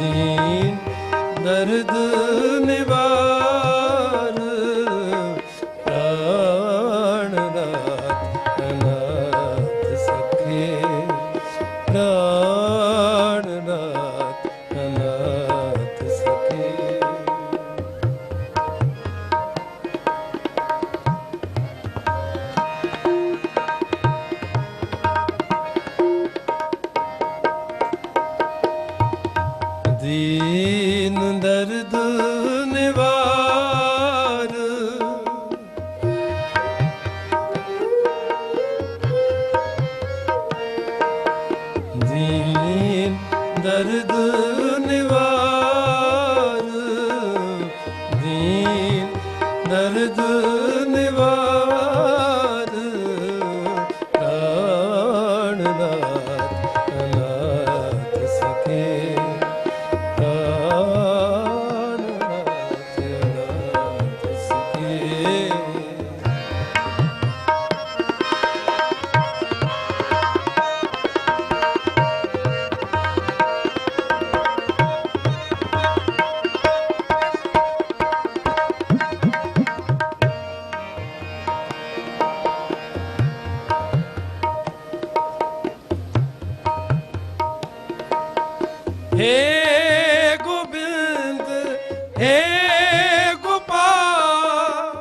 दीन दर्द निवा ਦਰਦ ਨਿਵਾ ਹੇ ਗੋਬਿੰਦ ਹੇ ਗੋਪਾਲ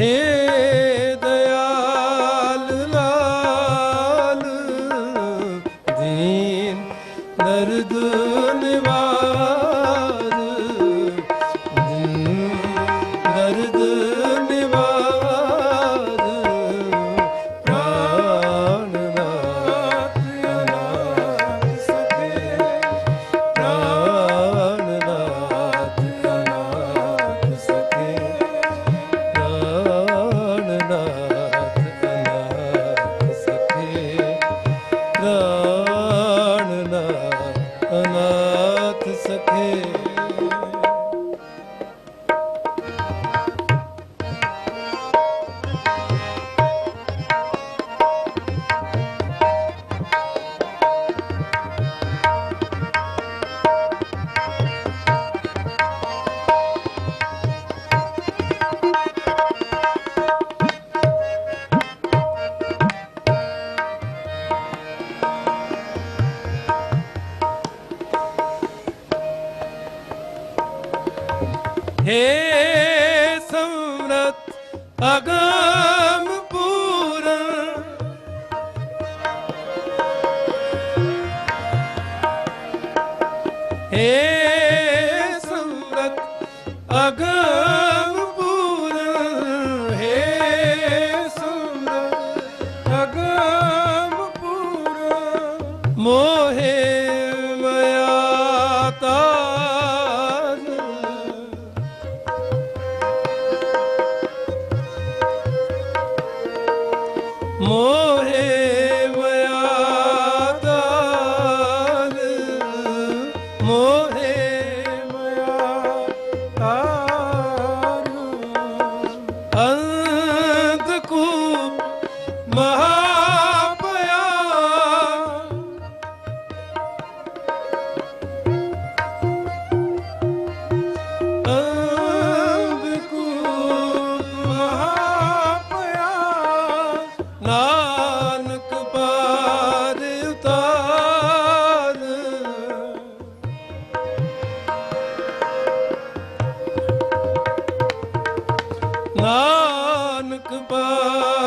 Hey. हे ਸਮਰਤ ਅਗਮ ਪੂਰਨ। हे ਨਾਨਕ ਪਾ